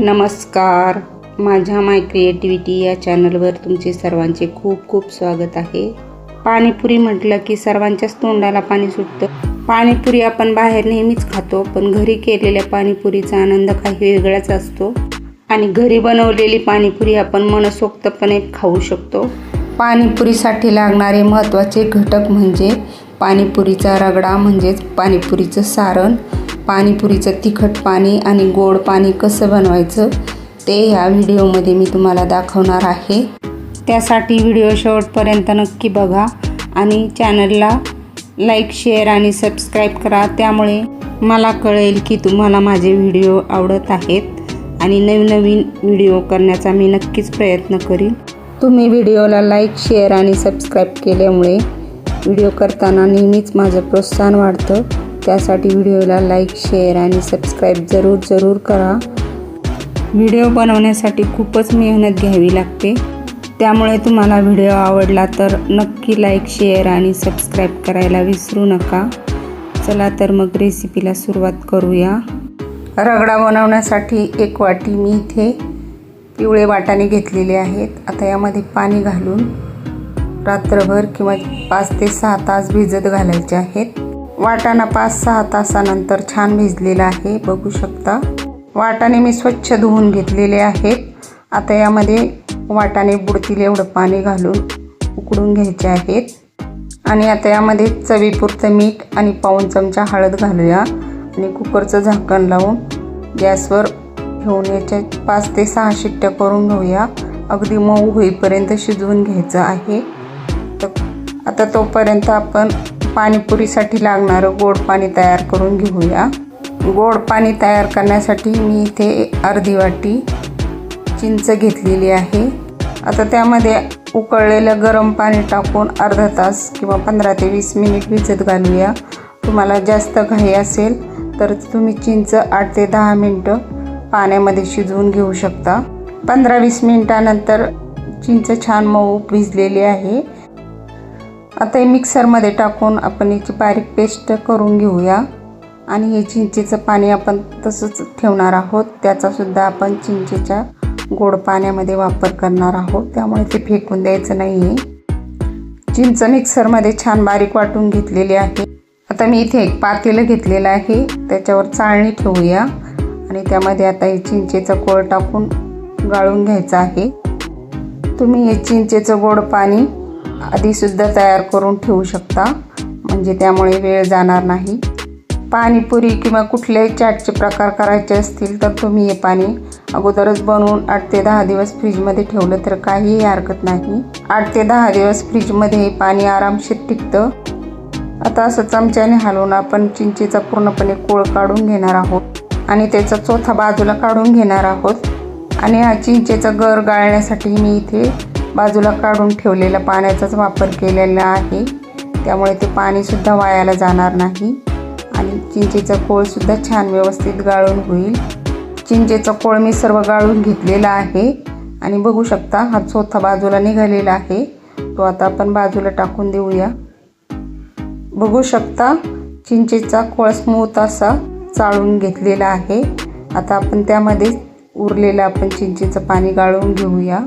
नमस्कार. माझ्या माय क्रिएटिव्हिटी या चॅनलवर तुमचे सर्वांचे खूप खूप स्वागत आहे. पाणीपुरी म्हटलं की सर्वांच्याच तोंडाला पाणी सुटतं. पाणीपुरी आपण बाहेर नेहमीच खातो पण घरी केलेल्या पाणीपुरीचा आनंद काही वेगळाच असतो. आणि घरी बनवलेली पाणीपुरी आपण मनसोक्तपणे खाऊ शकतो. पाणीपुरीसाठी लागणारे महत्त्वाचे घटक म्हणजे पाणीपुरीचा रगडा म्हणजेच पाणीपुरीचं सारण. पाणीपुरीचं तिखट पाणी आणि गोड पाणी कसं बनवायचं ते ह्या व्हिडिओमध्ये मी तुम्हाला दाखवणार आहे. त्यासाठी व्हिडिओ शेवटपर्यंत नक्की बघा आणि चॅनलला लाईक शेअर आणि सबस्क्राईब करा. त्यामुळे मला कळेल की तुम्हाला माझे व्हिडिओ आवडत आहेत आणि नवीन नवीन व्हिडिओ करण्याचा मी नक्कीच प्रयत्न करीन. तुम्ही व्हिडिओला लाईक शेअर आणि सबस्क्राईब केल्यामुळे व्हिडिओ करताना नेहमीच माझं प्रोत्साहन वाढतं. त्यासाठी व्हिडिओला लाईक शेअर आणि सबस्क्राईब जरूर जरूर करा. व्हिडिओ बनवण्यासाठी खूपच मेहनत घ्यावी लागते. त्यामुळे तुम्हाला व्हिडिओ आवडला तर नक्की लाईक शेअर आणि सबस्क्राईब करायला विसरू नका. चला तर मग रेसिपीला सुरुवात करूया. रगडा बनवण्यासाठी एक वाटी मी इथे पिवळे वाटाणे घेतलेले आहेत. आता यामध्ये पाणी घालून रात्रभर किंवा पाच ते सहा तास भिजत घालायचे आहेत. वाटाणा पाच सहा तासानंतर छान भिजलेला आहे बघू शकता. वाटाणे मी स्वच्छ धुवून घेतलेले आहेत. आता यामध्ये वाटाणे बुडतील एवढं पाणी घालून उकडून घ्यायचे आहेत. आणि आता यामध्ये चवीपुरतं मीठ आणि पाऊण चमचा हळद घालूया. आणि कुकरचं झाकण लावून गॅसवर घेऊन याच्या पाच ते सहा शिट्ट्या करून घेऊया. अगदी मऊ होईपर्यंत शिजवून घ्यायचं आहे. तर आता तोपर्यंत आपण पाणीपुरीसाठी लागणारं गोड पाणी तयार करून घेऊया. गोड पाणी तयार करण्यासाठी मी इथे अर्धी वाटी चिंच घेतलेली आहे. आता त्यामध्ये उकळलेलं गरम पाणी टाकून अर्धा तास किंवा पंधरा ते वीस मिनिट भिजत घालूया. तुम्हाला जास्त घाई असेल तर तुम्ही चिंच आठ ते दहा मिनटं पाण्यामध्ये शिजवून घेऊ शकता. पंधरा वीस मिनटानंतर चिंच छान मऊ भिजलेली आहे. आता हे मिक्सरमध्ये टाकून आपण याची बारीक पेस्ट करून घेऊया. आणि हे चिंचेचं पाणी आपण तसंच ठेवणार आहोत. त्याचासुद्धा आपण चिंचेच्या गोड पाण्यामध्ये वापर करणार आहोत. त्यामुळे ते फेकून द्यायचं नाही आहे चिंच मिक्सरमध्ये छान बारीक वाटून घेतलेली आहे. आता मी इथे एक पातेलं घेतलेलं आहे. त्याच्यावर चाळणी ठेवूया. आणि त्यामध्ये आता हे चिंचेचं कोळ टाकून गाळून घ्यायचं आहे. तुम्ही हे चिंचेचं गोड पाणी आधीसुद्धा तयार करून ठेवू शकता. म्हणजे त्यामुळे वेळ जाणार नाही. पाणीपुरी किंवा कुठल्याही चाटचे प्रकार करायचे असतील तर तुम्ही हे पाणी अगोदरच बनवून आठ ते दहा दिवस फ्रीजमध्ये ठेवलं तर काहीही हरकत नाही. आठ ते दहा दिवस फ्रीजमध्ये हे पाणी आरामशीर टिकतं. आता असं चमच्याने हलवून आपण चिंचेचा पूर्णपणे कोळ काढून घेणार आहोत आणि त्याचा चौथा बाजूला काढून घेणार आहोत. आणि हा चिंचेचा गर गाळण्यासाठी मी इथे बाजूला काढून ठेवलेला पाण्याचाच वापर केलेला आहे. त्यामुळे ते पाणीसुद्धा वायाला जाणार नाही. आणि चिंचेचा कोळसुद्धा छान व्यवस्थित गाळून होईल. चिंचेचा कोळ मी सर्व गाळून घेतलेला आहे. आणि बघू शकता हा चौथा बाजूला निघालेला आहे. तो आता आपण बाजूला टाकून देऊया. बघू शकता चिंचेचा कोळ स्मूथ असा चाळून घेतलेला आहे. आता आपण त्यामध्ये उरलेलं आपण चिंचेचं पाणी गाळून घेऊया.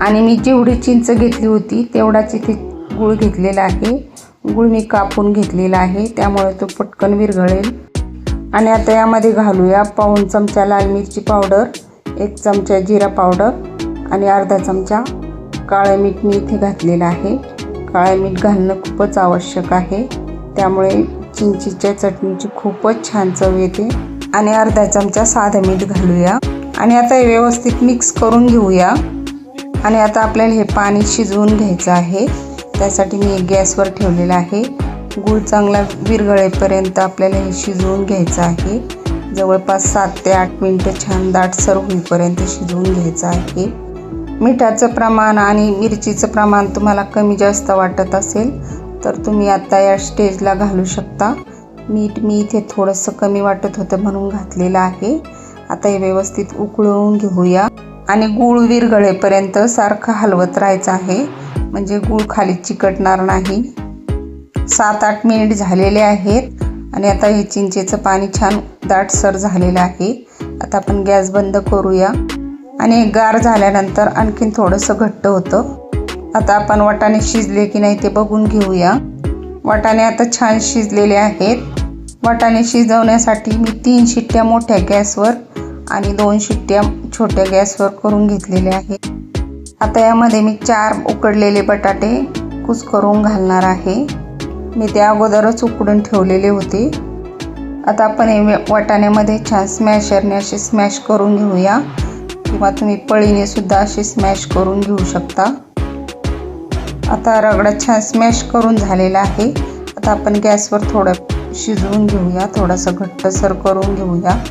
आणि मी जेवढी चिंच घेतली होती तेवढाच इथे गूळ घेतलेला आहे. गूळ मी कापून घेतलेला आहे त्यामुळे तो पटकन विरघळेल. आणि आता यामध्ये घालूया पाऊण चमचा लाल मिरची पावडर एक चमचा जिरा पावडर आणि अर्धा चमचा काळं मीठ मी इथे घातलेलं आहे. काळं मीठ घालणं खूपच आवश्यक आहे. त्यामुळे चिंचीच्या चटणीची खूपच छान चव येते. आणि अर्धा चमचा साधं मीठ घालूया. आणि आता व्यवस्थित मिक्स करून घेऊया. आणि आता आपल्याला हे पाणी शिजवून घ्यायचं आहे. त्यासाठी मी एक गॅसवर ठेवलेलं आहे. गूळ चांगला विरघळेपर्यंत आपल्याला हे शिजवून घ्यायचं आहे. जवळपास सात ते आठ मिनटं छान दाटसर होईपर्यंत शिजवून घ्यायचं आहे. मिठाचं प्रमाण आणि मिरचीचं प्रमाण तुम्हाला कमी जास्त वाटत असेल तर तुम्ही आता या स्टेजला घालू शकता. मीठ मी इथे थोडंसं कमी वाटत होतं म्हणून घातलेलं आहे. आता हे व्यवस्थित उकळवून घेऊया. आणि गूळ विरघळेपर्यंत सारखं हलवत राहायचं आहे. म्हणजे गूळ खाली चिकटणार नाही. सात आठ मिनिट झालेले आहेत आणि आता हे चिंचेचं पाणी छान दाटसर झालेलं आहे. आता आपण गॅस बंद करूया. आणि गार झाल्यानंतर आणखीन थोडंसं घट्ट होतं. आता आपण वाटाणे शिजले की नाही ते बघून घेऊया. वाटाणे आता छान शिजलेले आहेत. वाटाणे शिजवण्यासाठी मी तीन शिट्ट्या मोठ्या गॅसवर आणि दोन शिट्ट्या छोट्या गॅसवर करून घेतलेले आहे. आता यामध्ये मी चार उकडलेले बटाटे कुस करून घालणार आहे. मी त्या अगोदरच उकडून ठेवलेले होते. आता आपण हे वाटाण्यामध्ये छान स्मॅशरने असे स्मॅश करून घेऊया. किंवा तुम्ही पळीने सुद्धा असे स्मॅश करून घेऊ शकता. आता रगडा छान स्मॅश करून झालेला आहे. आता आपण गॅसवर थोडं शिजवून घेऊया. थोडासा घट्टसर करून घेऊया.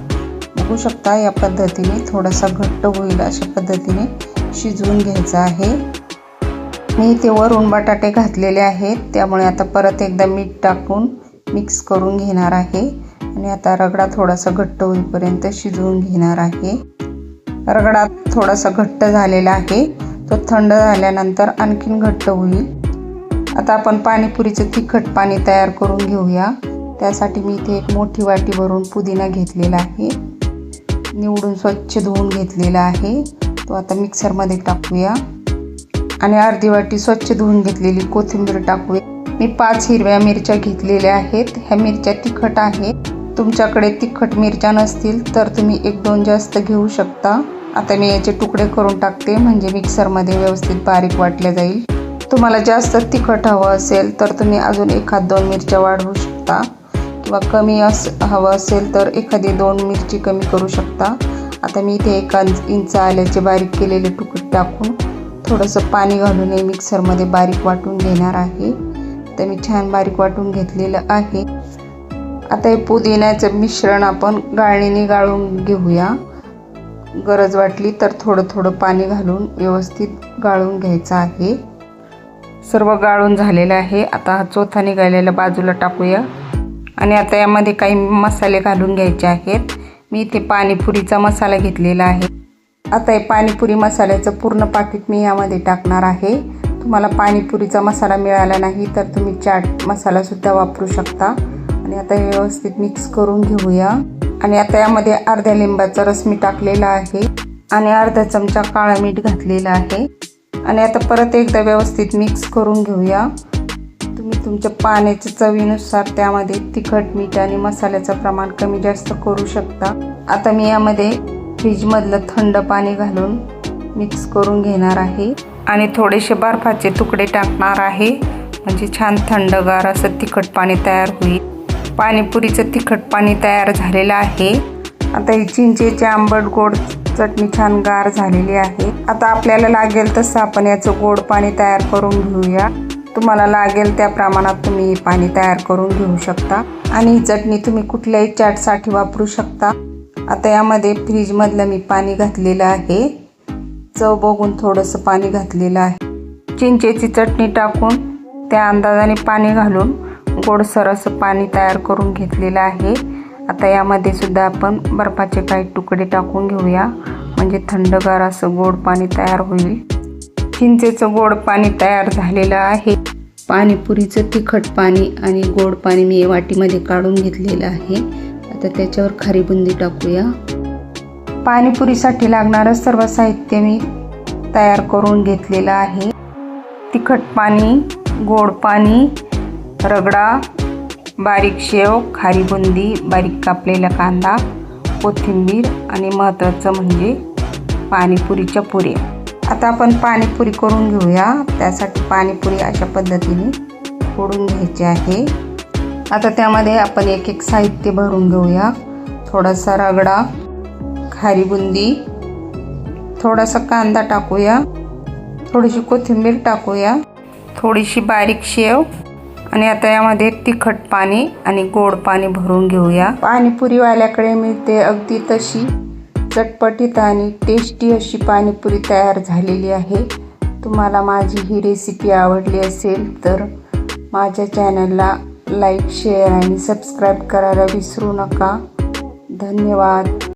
बघू शकता. या पद्धतीने थोडासा घट्ट होईल अशा पद्धतीने शिजवून घ्यायचा आहे. मी इथे वरून बटाटे घातलेले आहेत. त्यामुळे आता परत एकदा मीठ टाकून मिक्स करून घेणार आहे. आणि आता रगडा थोडासा घट्ट होईपर्यंत शिजवून घेणार आहे. रगडा थोडासा घट्ट झालेला आहे. तो थंड झाल्यानंतर आणखीन घट्ट होईल. आता आपण पाणीपुरीचं तिखट पाणी तयार करून घेऊया. त्यासाठी मी इथे एक मोठी वाटी भरून पुदिना घेतलेला आहे. निवडून स्वच्छ धुवून घेतलेला आहे. तो आता मिक्सरमध्ये टाकूया. आणि अर्धी वाटी स्वच्छ धुवून घेतलेली कोथिंबीर टाकूया. मी पाच हिरव्या मिरच्या घेतलेल्या आहेत. ह्या मिरच्या तिखट आहेत. तुमच्याकडे तिखट मिरच्या नसतील तर तुम्ही एक दोन जास्त घेऊ शकता. आता मी याचे तुकडे करून टाकते म्हणजे मिक्सरमध्ये व्यवस्थित बारीक वाटल्या जाईल. तुम्हाला जास्त तिखट हवं असेल तर तुम्ही अजून एखाद दोन मिरच्या वाढवू शकता. किंवा कमी अस हवं असेल तर एखादी दोन मिरची कमी करू शकता. आता मी इथे एका इंच आल्याचे बारीक केलेले तुकडे टाकून थोडंसं पाणी घालून हे मिक्सरमध्ये बारीक वाटून घेणार आहे. तर मी छान बारीक वाटून घेतलेलं आहे. आता हे पुदिन्याचं मिश्रण आपण गाळणीने गाळून घेऊया. गरज वाटली तर थोडं थोडं पाणी घालून व्यवस्थित गाळून घ्यायचं आहे. सर्व गाळून झालेलं आहे. आता हा चोथा निघालेला बाजूला टाकूया. आणि आता यामध्ये काही मसाले घालून घ्यायचे आहेत. मी इथे पाणीपुरीचा मसाला घेतलेला आहे. आता हे पाणीपुरी मसाल्याचं पूर्ण पाकिट मी यामध्ये टाकणार आहे. तुम्हाला पाणीपुरीचा मसाला मिळाला नाही तर तुम्ही चाट मसालासुद्धा वापरू शकता. आणि आता हे व्यवस्थित मिक्स करून घेऊया. आणि आता यामध्ये अर्ध्या लिंबाचा रस मी टाकलेला आहे. आणि अर्धा चमचा काळा मीठ घातलेला आहे. आणि आता परत एकदा व्यवस्थित मिक्स करून घेऊया. तुमच्या पाण्याच्या चवीनुसार त्यामध्ये तिखट मीठ आणि मसाल्याचं प्रमाण कमी जास्त करू शकता. आता मी यामध्ये फ्रीजमधलं थंड पाणी घालून मिक्स करून घेणार आहे. आणि थोडेसे बर्फाचे तुकडे टाकणार आहे. म्हणजे छान थंडगार असं तिखट पाणी तयार होईल. पाणीपुरीचं तिखट पाणी तयार झालेलं आहे. आता ही चिंचेची आंबट गोड चटणी छान गार झालेली आहे. आता आपल्याला लागेल तसं आपण याचं गोड पाणी तयार करून घेऊया. तुम्हाला लागेल त्या प्रमाणात तुम्ही पाणी तयार करून घेऊ शकता. आणि ही चटणी तुम्ही कुठल्याही चाटसाठी वापरू शकता. आता यामध्ये फ्रीजमधलं मी पाणी घातलेलं आहे. चव बघून थोडंसं पाणी घातलेलं आहे. चिंचेची चटणी टाकून त्या अंदाजाने पाणी घालून गोडसर असं पाणी तयार करून घेतलेलं आहे. आता यामध्ये सुद्धा आपण बर्फाचे काही तुकडे टाकून घेऊया. म्हणजे थंडगार असं गोड पाणी तयार होईल. चिंचेचं गोड पाणी तयार झालेलं आहे. पाणीपुरीचं तिखट पाणी आणि गोड पाणी मी वाटीमध्ये काढून घेतलेलं आहे. आता त्याच्यावर खारी बुंदी टाकूया. पाणीपुरीसाठी लागणारं सर्व साहित्य मी तयार करून घेतलेलं आहे. तिखट पाणी गोड पाणी रगडा बारीक शेव खारी बुंदी बारीक कापलेला कांदा कोथिंबीर आणि महत्त्वाचं म्हणजे पाणीपुरीच्या पुऱ्या. आता आपण पाणीपुरी करून घेऊया. त्यासाठी पाणीपुरी अशा पद्धतीने फोडून घ्यायची आहे. आता त्यामध्ये आपण एक एक साहित्य भरून घेऊया. थोडासा रगडा खारी बुंदी थोडासा कांदा टाकूया. थोडीशी कोथिंबीर टाकूया. थोडीशी बारीक शेव आणि आता यामध्ये तिखट पाणी आणि गोड पाणी भरून घेऊया. पाणीपुरीवाल्याकडे मिळते अगदी तशी चटपटीत आणि टेस्टी अशी पाणीपुरी तयार झालेली आहे. तुम्हाला माझी ही रेसिपी आवडली असेल तर माझ्या चॅनलला लाईक शेअर आणि सबस्क्राईब करायला विसरू नका. धन्यवाद.